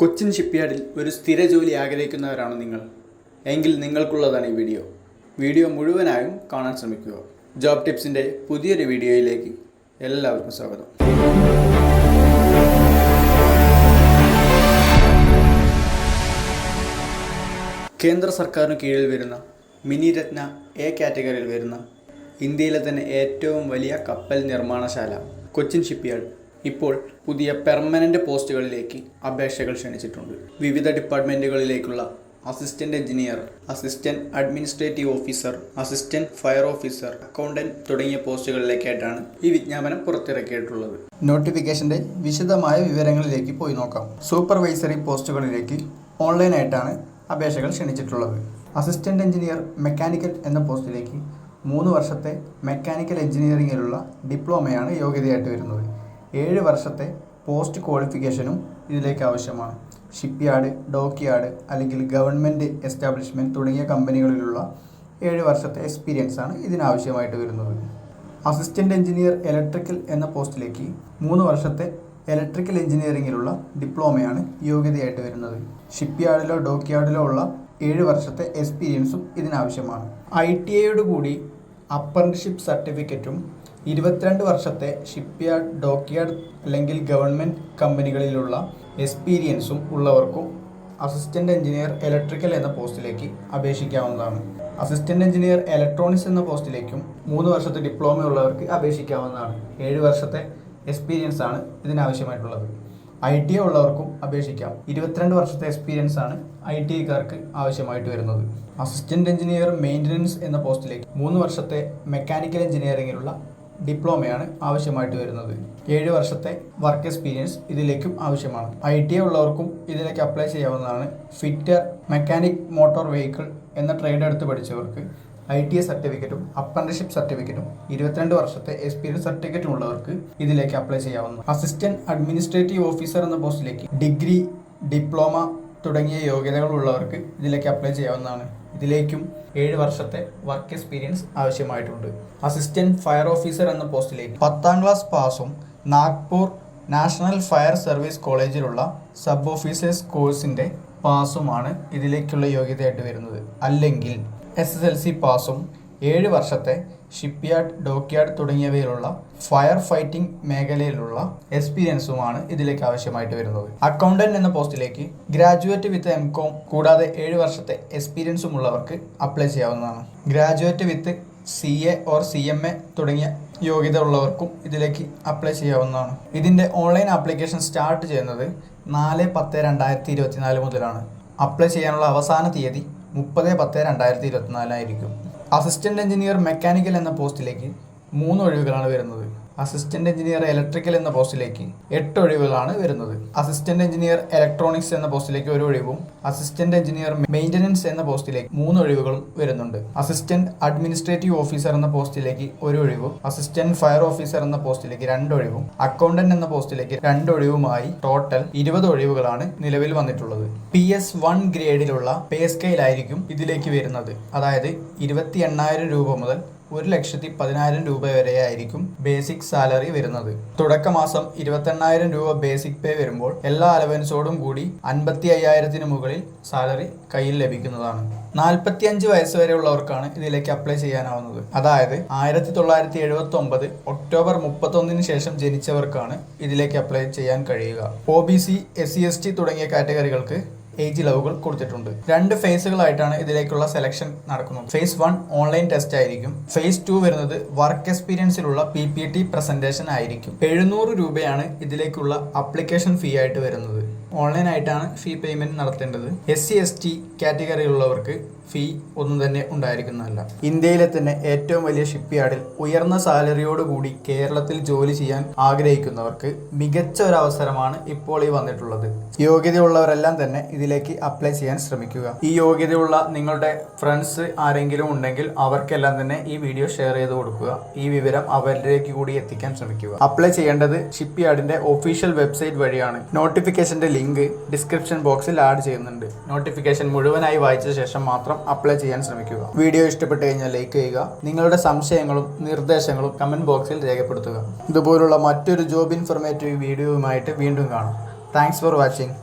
കൊച്ചിൻ ഷിപ്പ്യാർഡിൽ ഒരു സ്ഥിര ജോലി ആഗ്രഹിക്കുന്നവരാണ് നിങ്ങൾ. എങ്കിൽ നിങ്ങൾക്കുള്ളതാണ് ഈ വീഡിയോ. വീഡിയോ മുഴുവനായും കാണാൻ ശ്രമിക്കുക. ജോബ് ടിപ്സിന്റെ പുതിയൊരു വീഡിയോയിലേക്ക് എല്ലാവർക്കും സ്വാഗതം. കേന്ദ്ര സർക്കാരിന് കീഴിൽ വരുന്ന മിനി രത്ന എ കാറ്റഗറിയിൽ വരുന്ന ഇന്ത്യയിലെ തന്നെ ഏറ്റവും വലിയ കപ്പൽ നിർമ്മാണശാല കൊച്ചിൻ ഷിപ്പ്യാർഡ് ഇപ്പോൾ പുതിയ പെർമനന്റ് പോസ്റ്റുകളിലേക്ക് അപേക്ഷകൾ ക്ഷണിച്ചിട്ടുണ്ട്. വിവിധ ഡിപ്പാർട്ട്മെന്റുകളിലേക്കുള്ള assistant engineer assistant administrative officer assistant fire officer accountant തുടങ്ങിയ പോസ്റ്റുകളിലേക്കായിട്ടാണ് ഈ വിജ്ഞാപനം പുറത്തിറക്കിയിട്ടുള്ളത്. നോട്ടിഫിക്കേഷന്റെ വിശദമായ വിവരങ്ങളിലേക്ക് പോയി നോക്കാം. സൂപ്പർവൈസറി പോസ്റ്റുകളിലേക്ക് ഓൺലൈനായിട്ടാണ് അപേക്ഷകൾ ക്ഷണിച്ചിട്ടുള്ളത്. അസിസ്റ്റന്റ് എഞ്ചിനീയർ മെക്കാനിക്കൽ എന്ന പോസ്റ്റിലേക്ക് മൂന്ന് വർഷത്തെ മെക്കാനിക്കൽ എഞ്ചിനീയറിങ്ങിലുള്ള ഡിപ്ലോമയാണ് യോഗ്യതയായിട്ട് വരുന്നത്. ഏഴ് വർഷത്തെ പോസ്റ്റ് ക്വാളിഫിക്കേഷനും ഇതിലേക്ക് ആവശ്യമാണ്. ഷിപ്പ്യാർഡ് ഡോക്ക്യാർഡ് അല്ലെങ്കിൽ ഗവൺമെന്റ് എസ്റ്റാബ്ലിഷ്മെന്റ് തുടങ്ങിയ കമ്പനികളിലുള്ള ഏഴ് വർഷത്തെ എക്സ്പീരിയൻസ് ആണ് ഇതിനാവശ്യമായിട്ട് വരുന്നത്. അസിസ്റ്റന്റ് എഞ്ചിനീയർ ഇലക്ട്രിക്കൽ എന്ന പോസ്റ്റിലേക്ക് മൂന്ന് വർഷത്തെ ഇലക്ട്രിക്കൽ എഞ്ചിനീയറിങ്ങിലുള്ള ഡിപ്ലോമയാണ് യോഗ്യതയായിട്ട് വരുന്നത്. ഷിപ്പ്യാർഡിലോ ഡോക്ക്യാർഡിലോ ഉള്ള ഏഴ് വർഷത്തെ എക്സ്പീരിയൻസും ഇതിനാവശ്യമാണ്. ഐ ടി ഐയോട് കൂടി അപ്രന്റിഷിപ്പ് സർട്ടിഫിക്കറ്റും ഇരുപത്തിരണ്ട് വർഷത്തെ ഷിപ്പ്യാർഡ് ഡോക്ക്യാർഡ് അല്ലെങ്കിൽ ഗവൺമെന്റ് കമ്പനികളിലുള്ള എക്സ്പീരിയൻസും ഉള്ളവർക്കും അസിസ്റ്റന്റ് എഞ്ചിനീയർ ഇലക്ട്രിക്കൽ എന്ന പോസ്റ്റിലേക്ക് അപേക്ഷിക്കാവുന്നതാണ്. അസിസ്റ്റന്റ് എഞ്ചിനീയർ ഇലക്ട്രോണിക്സ് എന്ന പോസ്റ്റിലേക്കും മൂന്ന് വർഷത്തെ ഡിപ്ലോമ ഉള്ളവർക്ക് അപേക്ഷിക്കാവുന്നതാണ്. ഏഴ് വർഷത്തെ എക്സ്പീരിയൻസ് ആണ് ഇതിനാവശ്യമായിട്ടുള്ളത്. ഐ ടി ഉള്ളവർക്കും അപേക്ഷിക്കാം. ഇരുപത്തിരണ്ട് വർഷത്തെ എക്സ്പീരിയൻസ് ആണ് ഐ ടി ഐക്കാർക്ക് ആവശ്യമായിട്ട് വരുന്നത്. അസിസ്റ്റന്റ് എഞ്ചിനീയർ മെയിന്റനൻസ് എന്ന പോസ്റ്റിലേക്ക് മൂന്ന് വർഷത്തെ മെക്കാനിക്കൽ എഞ്ചിനീയറിംഗിലുള്ള ഡിപ്ലോമയാണ് ആവശ്യമായിട്ട് വരുന്നത്. ഏഴ് വർഷത്തെ വർക്ക് എക്സ്പീരിയൻസ് ഇതിലേക്കും ആവശ്യമാണ്. ഐ ടി ഉള്ളവർക്കും ഇതിലേക്ക് അപ്ലൈ ചെയ്യാവുന്നതാണ്. ഫിറ്റർ മെക്കാനിക് മോട്ടോർ വെഹിക്കിൾ എന്ന ട്രേഡ് എടുത്ത് പഠിച്ചവർക്ക് ഐ ടി എ സർട്ടിഫിക്കറ്റും അപ്രന്റിഷിപ്പ് സർട്ടിഫിക്കറ്റും ഇരുപത്തിരണ്ട് വർഷത്തെ എക്സ്പീരിയൻസ് സർട്ടിഫിക്കറ്റും ഉള്ളവർക്ക് ഇതിലേക്ക് അപ്ലൈ ചെയ്യാവുന്നു അസിസ്റ്റന്റ് അഡ്മിനിസ്ട്രേറ്റീവ് ഓഫീസർ എന്ന പോസ്റ്റിലേക്ക് ഡിഗ്രി ഡിപ്ലോമ തുടങ്ങിയ യോഗ്യതകളുള്ളവർക്ക് ഇതിലേക്ക് അപ്ലൈ ചെയ്യാവുന്നതാണ്. ഇതിലേക്കും ഏഴ് വർഷത്തെ വർക്ക് എക്സ്പീരിയൻസ് ആവശ്യമായിട്ടുണ്ട്. അസിസ്റ്റന്റ് ഫയർ ഓഫീസർ എന്ന പോസ്റ്റിലേക്ക് പത്താം ക്ലാസ് പാസും നാഗ്പൂർ നാഷണൽ ഫയർ സർവീസ് കോളേജിലുള്ള സബ് ഓഫീസേഴ്സ് കോഴ്സിന്റെ പാസുമാണ് ഇതിലേക്കുള്ള യോഗ്യതയായിട്ട് വരുന്നത്. അല്ലെങ്കിൽ എസ് എസ് എൽ സി പാസും ഏഴ് വർഷത്തെ ഷിപ്പ്യാർഡ് ഡോക്യാർഡ് തുടങ്ങിയവയിലുള്ള ഫയർ ഫൈറ്റിംഗ് മേഖലയിലുള്ള എക്സ്പീരിയൻസുമാണ് ഇതിലേക്ക് ആവശ്യമായിട്ട് വരുന്നത്. അക്കൗണ്ടന്റ് എന്ന പോസ്റ്റിലേക്ക് ഗ്രാജുവേറ്റ് വിത്ത് എം കോം കൂടാതെ ഏഴ് വർഷത്തെ എക്സ്പീരിയൻസും ഉള്ളവർക്ക് അപ്ലൈ ചെയ്യാവുന്നതാണ്. Graduate with C A or C M A തുടങ്ങിയ യോഗ്യത ഉള്ളവർക്കും ഇതിലേക്ക് അപ്ലൈ ചെയ്യാവുന്നതാണ്. ഇതിന്റെ ഓൺലൈൻ ആപ്ലിക്കേഷൻ സ്റ്റാർട്ട് ചെയ്യുന്നത് നാല് പത്ത് രണ്ടായിരത്തി ഇരുപത്തിനാല് മുതലാണ്. അപ്ലൈ ചെയ്യാനുള്ള അവസാന തീയതി മുപ്പത് പത്ത് രണ്ടായിരത്തി ഇരുപത്തിനാലായിരിക്കും അസിസ്റ്റന്റ് എഞ്ചിനീയർ മെക്കാനിക്കൽ എന്ന പോസ്റ്റിലേക്ക് മൂന്ന് ഒഴിവുകളാണ് വരുന്നത്. അസിസ്റ്റന്റ് എഞ്ചിനീയർ ഇലക്ട്രിക്കൽ എന്ന പോസ്റ്റിലേക്ക് എട്ട് ഒഴിവുകളാണ് വരുന്നത്. അസിസ്റ്റന്റ് എഞ്ചിനീയർ ഇലക്ട്രോണിക്സ് എന്ന പോസ്റ്റിലേക്ക് ഒരു ഒഴിവും അസിസ്റ്റന്റ് എഞ്ചിനീയർ മെയിന്റനൻസ് എന്ന പോസ്റ്റിലേക്ക് മൂന്ന് ഒഴിവുകളും വരുന്നുണ്ട്. അസിസ്റ്റന്റ് അഡ്മിനിസ്ട്രേറ്റീവ് ഓഫീസർ എന്ന പോസ്റ്റിലേക്ക് ഒരു ഒഴിവും അസിസ്റ്റന്റ് ഫയർ ഓഫീസർ എന്ന പോസ്റ്റിലേക്ക് രണ്ട് ഒഴിവും അക്കൗണ്ടന്റ് എന്ന പോസ്റ്റിലേക്ക് രണ്ട് ഒഴിവുമായി ടോട്ടൽ ഇരുപത് ഒഴിവുകളാണ് നിലവിൽ വന്നിട്ടുള്ളത്. പി എസ് വൺ ഗ്രേഡിലുള്ള പേ സ്കെയിലായിരിക്കും ഇതിലേക്ക് വരുന്നത്. അതായത് ഇരുപത്തി എണ്ണായിരം രൂപ മുതൽ ഒരു ലക്ഷത്തി പതിനായിരം രൂപ വരെയായിരിക്കും ബേസിക് സാലറി വരുന്നത്. തുടക്കമാസം ഇരുപത്തെണ്ണായിരം രൂപ ബേസിക് പേ വരുമ്പോൾ എല്ലാ അലവൻസോടും കൂടി അൻപത്തി അയ്യായിരത്തിന് മുകളിൽ സാലറി കയ്യിൽ ലഭിക്കുന്നതാണ്. നാൽപ്പത്തിയഞ്ച് വയസ്സ് വരെയുള്ളവർക്കാണ് ഇതിലേക്ക് അപ്ലൈ ചെയ്യാനാവുന്നത്. അതായത് ആയിരത്തി തൊള്ളായിരത്തി എഴുപത്തി ഒമ്പത് ഒക്ടോബർ മുപ്പത്തൊന്നിന് ശേഷം ജനിച്ചവർക്കാണ് ഇതിലേക്ക് അപ്ലൈ ചെയ്യാൻ കഴിയുക. O B C S C S T തുടങ്ങിയ കാറ്റഗറികൾക്ക് ഏജ് ഇളവുകൾ കൊടുത്തിട്ടുണ്ട്. രണ്ട് ഫേസുകളായിട്ടാണ് ഇതിലേക്കുള്ള സെലക്ഷൻ നടക്കുന്നത്. ഫേസ് വൺ ഓൺലൈൻ ടെസ്റ്റ് ആയിരിക്കും. ഫേസ് ടു വരുന്നത് വർക്ക് എക്സ്പീരിയൻസിലുള്ള പി പി ടി പ്രസന്റേഷൻ ആയിരിക്കും. എഴുന്നൂറ് രൂപയാണ് ഇതിലേക്കുള്ള അപ്ലിക്കേഷൻ ഫീ ആയിട്ട് വരുന്നത്. ഓൺലൈൻ ആയിട്ടാണ് ഫീ പേയ്മെന്റ് നടത്തേണ്ടത്. എസ് സി എസ് ടി കാറ്റഗറിയിലുള്ളവർക്ക് ഫീ ഒന്നും തന്നെ ഉണ്ടായിരിക്കുന്നതല്ല. ഇന്ത്യയിലെ തന്നെ ഏറ്റവും വലിയ ഷിപ്പ്യാർഡിൽ ഉയർന്ന സാലറിയോടുകൂടി കേരളത്തിൽ ജോലി ചെയ്യാൻ ആഗ്രഹിക്കുന്നവർക്ക് മികച്ച ഒരു അവസരമാണ് ഇപ്പോൾ ഈ വന്നിട്ടുള്ളത്. യോഗ്യതയുള്ളവരെല്ലാം തന്നെ ഇതിലേക്ക് അപ്ലൈ ചെയ്യാൻ ശ്രമിക്കുക. ഈ യോഗ്യതയുള്ള നിങ്ങളുടെ ഫ്രണ്ട്സ് ആരെങ്കിലും ഉണ്ടെങ്കിൽ അവർക്കെല്ലാം തന്നെ ഈ വീഡിയോ ഷെയർ ചെയ്ത് കൊടുക്കുക. ഈ വിവരം അവരിലേക്ക് കൂടി എത്തിക്കാൻ ശ്രമിക്കുക. അപ്ലൈ ചെയ്യേണ്ടത് ഷിപ്പ്യാർഡിന്റെ ഒഫീഷ്യൽ വെബ്സൈറ്റ് വഴിയാണ്. നോട്ടിഫിക്കേഷന്റെ ലിങ്ക് ഡിസ്ക്രിപ്ഷൻ ബോക്സിൽ ആഡ് ചെയ്യുന്നുണ്ട്. നോട്ടിഫിക്കേഷൻ മുഴുവനായി വായിച്ച ശേഷം മാത്രം അപ്ലൈ ചെയ്യാൻ ശ്രമിക്കുക. വീഡിയോ ഇഷ്ടപ്പെട്ട് കഴിഞ്ഞാൽ ലൈക്ക് ചെയ്യുക. നിങ്ങളുടെ സംശയങ്ങളും നിർദ്ദേശങ്ങളും കമന്റ് ബോക്സിൽ രേഖപ്പെടുത്തുക. ഇതുപോലുള്ള മറ്റൊരു ജോബ് ഇൻഫർമേറ്റീവ് വീഡിയോയുമായിട്ട് വീണ്ടും കാണാം. Thanks for watching.